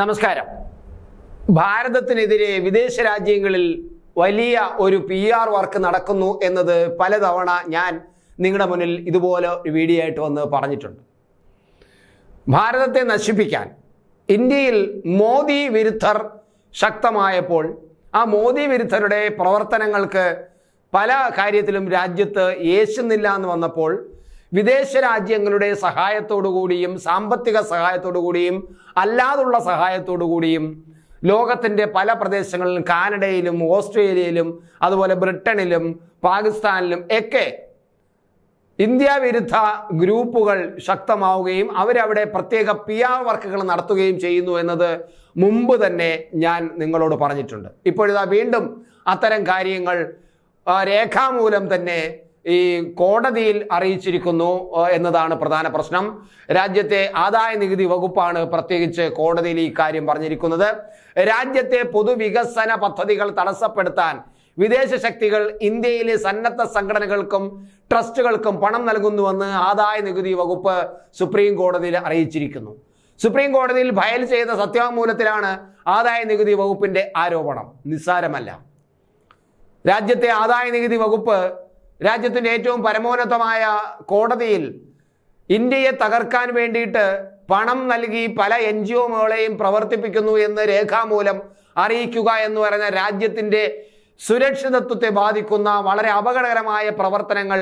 നമസ്കാരം. ഭാരതത്തിനെതിരെ വിദേശ രാജ്യങ്ങളിൽ വലിയ ഒരു പി ആർ വർക്ക് നടക്കുന്നു എന്നത് പലതവണ ഞാൻ നിങ്ങളുടെ മുന്നിൽ ഇതുപോലെ വീഡിയോ ആയിട്ട് വന്ന് പറഞ്ഞിട്ടുണ്ട്. ഭാരതത്തെ നശിപ്പിക്കാൻ ഇന്ത്യയിൽ മോദി വിരുദ്ധർ ശക്തമായപ്പോൾ ആ മോദി വിരുദ്ധരുടെ പ്രവർത്തനങ്ങൾക്ക് പല കാര്യത്തിലും രാജ്യത്ത് യേശുന്നില്ല എന്ന് വന്നപ്പോൾ വിദേശ രാജ്യങ്ങളുടെ സഹായത്തോടു കൂടിയും സാമ്പത്തിക സഹായത്തോടു കൂടിയും അല്ലാതുള്ള സഹായത്തോടു കൂടിയും ലോകത്തിന്റെ പല പ്രദേശങ്ങളിലും കാനഡയിലും ഓസ്ട്രേലിയയിലും അതുപോലെ ബ്രിട്ടനിലും പാകിസ്ഥാനിലും ഒക്കെ ഇന്ത്യ വിരുദ്ധ ഗ്രൂപ്പുകൾ ശക്തമാവുകയും അവരവിടെ പ്രത്യേക പി ആർ വർക്കുകൾ നടത്തുകയും ചെയ്യുന്നു എന്നത് മുമ്പ് തന്നെ ഞാൻ നിങ്ങളോട് പറഞ്ഞിട്ടുണ്ട്. ഇപ്പോഴിതാ വീണ്ടും അത്തരം കാര്യങ്ങൾ രേഖാമൂലം തന്നെ ഈ കോടതിയിൽ അറിയിച്ചിരിക്കുന്നു എന്നതാണ് പ്രധാന പ്രശ്നം. രാജ്യത്തെ ആദായ നികുതി വകുപ്പാണ് പ്രത്യേകിച്ച് കോടതിയിൽ ഈ കാര്യം പറഞ്ഞിരിക്കുന്നത്. രാജ്യത്തെ പൊതുവികസന പദ്ധതികൾ തടസ്സപ്പെടുത്താൻ വിദേശ ശക്തികൾ ഇന്ത്യയിലെ സന്നദ്ധ സംഘടനകൾക്കും ട്രസ്റ്റുകൾക്കും പണം നൽകുന്നുവെന്ന് ആദായ നികുതി വകുപ്പ് സുപ്രീം കോടതിയിൽ അറിയിച്ചിരിക്കുന്നു. സുപ്രീം കോടതിയിൽ ഫയൽ ചെയ്ത സത്യവാങ്മൂലത്തിലാണ് ആദായ നികുതി വകുപ്പിന്റെ ആരോപണം. നിസ്സാരമല്ല. രാജ്യത്തെ ആദായ നികുതി വകുപ്പ് രാജ്യത്തിന്റെ ഏറ്റവും പരമോന്നതമായ കോടതിയിൽ ഇന്ത്യയെ തകർക്കാൻ വേണ്ടിയിട്ട് പണം നൽകി പല എൻ ജി ഒകളെയും പ്രവർത്തിപ്പിക്കുന്നു എന്ന് രേഖാമൂലം അറിയിക്കുക എന്ന് പറയുന്ന രാജ്യത്തിന്റെ സുരക്ഷിതത്വത്തെ ബാധിക്കുന്ന വളരെ അപകടകരമായ പ്രവർത്തനങ്ങൾ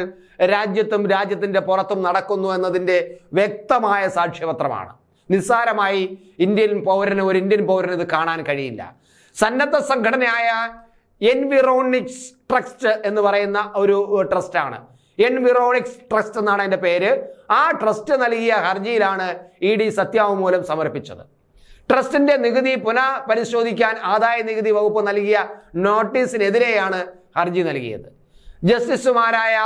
രാജ്യത്തും രാജ്യത്തിന്റെ പുറത്തും നടക്കുന്നു എന്നതിന്റെ വ്യക്തമായ സാക്ഷ്യപത്രമാണ്. നിസ്സാരമായി ഇന്ത്യൻ പൗരന് ഒരു ഇന്ത്യൻ പൗരന് ഇത് കാണാൻ കഴിയില്ല. സന്നദ്ധ സംഘടനയായ എൻവിറോണിക്സ് ട്രസ്റ്റ് എന്ന് പറയുന്ന ഒരു ട്രസ്റ്റാണ് എൻവിറോണിക്സ് ട്രസ്റ്റ് എന്നാണ് അതിന്റെ പേര്. ആ ട്രസ്റ്റ് നൽകിയ ഹർജിയിലാണ് ഇ ഡി സത്യാവുമൂലം സമർപ്പിച്ചത്. ട്രസ്റ്റിന്റെ നികുതി പുനഃപരിശോധിക്കാൻ ആദായ നികുതി വകുപ്പ് നൽകിയ നോട്ടീസിനെതിരെയാണ് ഹർജി നൽകിയത്. ജസ്റ്റിസുമാരായ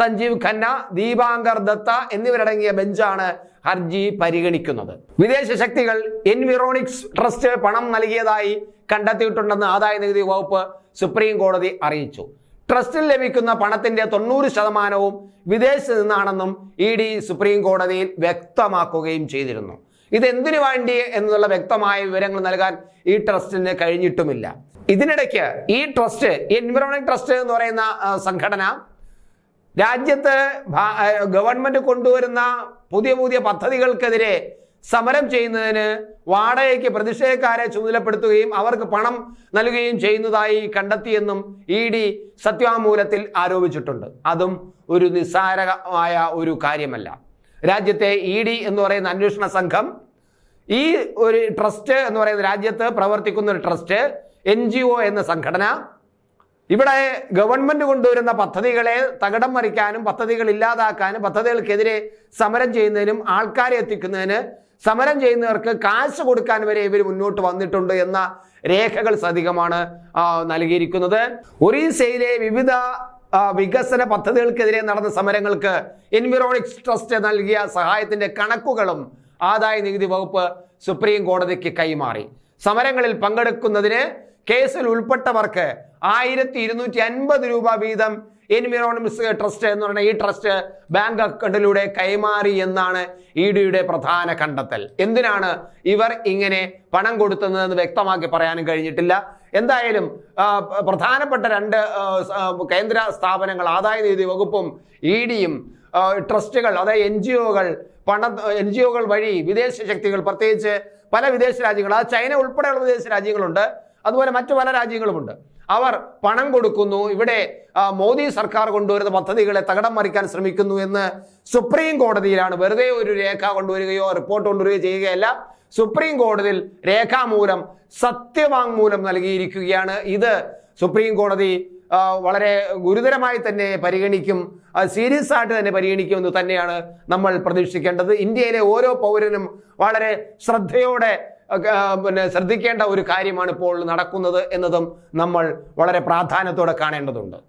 സഞ്ജീവ് ഖന്ന ദീപാങ്കർ ദത്ത എന്നിവരടങ്ങിയ ബെഞ്ചാണ് ഹർജി പരിഗണിക്കുന്നത്. വിദേശ ശക്തികൾ എൻവിറോണിക്സ് ട്രസ്റ്റ് പണം നൽകിയതായി കണ്ടെത്തിയിട്ടുണ്ടെന്ന് ആദായ നികുതി വകുപ്പ് സുപ്രീം കോടതി അറിയിച്ചു. ട്രസ്റ്റിൽ ലഭിക്കുന്ന പണത്തിന്റെ തൊണ്ണൂറ് ശതമാനവും വിദേശത്ത് നിന്നാണെന്നും ഇ ഡി സുപ്രീം കോടതിയിൽ വ്യക്തമാക്കുകയും ചെയ്തിരുന്നു. ഇതെന്തിനു വേണ്ടി എന്നുള്ള വ്യക്തമായ വിവരങ്ങൾ നൽകാൻ ഈ ട്രസ്റ്റിന് കഴിഞ്ഞിട്ടുമില്ല. ഇതിനിടയ്ക്ക് ഈ ട്രസ്റ്റ് എൻവിറോണിക് ട്രസ്റ്റ് എന്ന് പറയുന്ന സംഘടന രാജ്യത്ത് ഗവൺമെന്റ് കൊണ്ടുവരുന്ന പുതിയ പുതിയ പദ്ധതികൾക്കെതിരെ സമരം ചെയ്യുന്നതിന് വാടകയ്ക്ക് പ്രതിഷേധക്കാരെ ചുമതലപ്പെടുത്തുകയും അവർക്ക് പണം നൽകുകയും ചെയ്യുന്നതായി കണ്ടെത്തിയെന്നും ഇ ഡി സത്യവാങ്മൂലത്തിൽ ആരോപിച്ചിട്ടുണ്ട്. അതും ഒരു നിസ്സാരമായ ഒരു കാര്യമല്ല. രാജ്യത്തെ ഇ ഡി എന്ന് പറയുന്ന അന്വേഷണ സംഘം ഈ ഒരു ട്രസ്റ്റ് എന്ന് പറയുന്ന രാജ്യത്ത് പ്രവർത്തിക്കുന്ന ഒരു ട്രസ്റ്റ് എൻ ജി ഒ എന്ന സംഘടന ഇവിടെ ഗവൺമെന്റ് കൊണ്ടുവരുന്ന പദ്ധതികളെ തകടം മറിക്കാനും പദ്ധതികൾ ഇല്ലാതാക്കാനും പദ്ധതികൾക്കെതിരെ സമരം ചെയ്യുന്നതിനും ആൾക്കാരെ എത്തിക്കുന്നതിന് സമരം ചെയ്യുന്നവർക്ക് കാശ് കൊടുക്കാൻ വരെ ഇവർ മുന്നോട്ട് വന്നിട്ടുണ്ട് എന്ന രേഖകൾ സധികമാണ് നൽകിയിരിക്കുന്നത്. ഒറീസയിലെ വിവിധ വികസന പദ്ധതികൾക്കെതിരെ നടന്ന സമരങ്ങൾക്ക് എൻവിറോണിക്സ് ട്രസ്റ്റ് നൽകിയ സഹായത്തിന്റെ കണക്കുകളും ആദായ നികുതി വകുപ്പ് സുപ്രീം കോടതിക്ക് കൈമാറി. സമരങ്ങളിൽ പങ്കെടുക്കുന്നതിന് കേസിൽ ഉൾപ്പെട്ടവർക്ക് ആയിരത്തി രൂപ വീതം എൻവിറോൺമെന്റ്സ് ട്രസ്റ്റ് എന്ന് പറയുന്ന ഈ ട്രസ്റ്റ് ബാങ്ക് അക്കൗണ്ടിലൂടെ കൈമാറി എന്നാണ് ഇ ഡിയുടെ പ്രധാന കണ്ടെത്തൽ. എന്തിനാണ് ഇവർ ഇങ്ങനെ പണം കൊടുത്തതെന്ന് വ്യക്തമാക്കി പറയാനും കഴിഞ്ഞിട്ടില്ല. എന്തായാലും പ്രധാനപ്പെട്ട രണ്ട് കേന്ദ്ര സ്ഥാപനങ്ങൾ ആദായ നികുതി വകുപ്പും ഇ ഡിയും ട്രസ്റ്റുകൾ അതായത് എൻ ജി ഒകൾ പണ എൻ ജി ഒകൾ വഴി വിദേശ ശക്തികൾ പ്രത്യേകിച്ച് പല വിദേശ രാജ്യങ്ങൾ അത് ചൈന ഉൾപ്പെടെയുള്ള വിദേശ രാജ്യങ്ങളുണ്ട്. അതുപോലെ മറ്റു പല രാജ്യങ്ങളുമുണ്ട്. അവർ പണം കൊടുക്കുന്നു. ഇവിടെ മോദി സർക്കാർ കൊണ്ടുവരുന്ന പദ്ധതികളെ തകടം മറിക്കാൻ ശ്രമിക്കുന്നു എന്ന് സുപ്രീം കോടതിയിലാണ് വെറുതെ ഒരു രേഖ കൊണ്ടുവരികയോ റിപ്പോർട്ട് കൊണ്ടുവരികയോ ചെയ്യുകയല്ല. സുപ്രീം കോടതിയിൽ രേഖാമൂലം സത്യവാങ്മൂലം നൽകിയിരിക്കുകയാണ്. ഇത് സുപ്രീം കോടതി വളരെ ഗുരുതരമായി തന്നെ പരിഗണിക്കും സീരിയസ് ആയിട്ട് തന്നെ പരിഗണിക്കുമെന്ന് തന്നെയാണ് നമ്മൾ പ്രതീക്ഷിക്കേണ്ടത്. ഇന്ത്യയിലെ ഓരോ പൗരനും വളരെ ശ്രദ്ധയോടെ പിന്നെ ശ്രദ്ധിക്കേണ്ട ഒരു കാര്യമാണ് ഇപ്പോൾ നടക്കുന്നത് എന്നതും നമ്മൾ വളരെ പ്രാധാന്യത്തോടെ കാണേണ്ടതുണ്ട്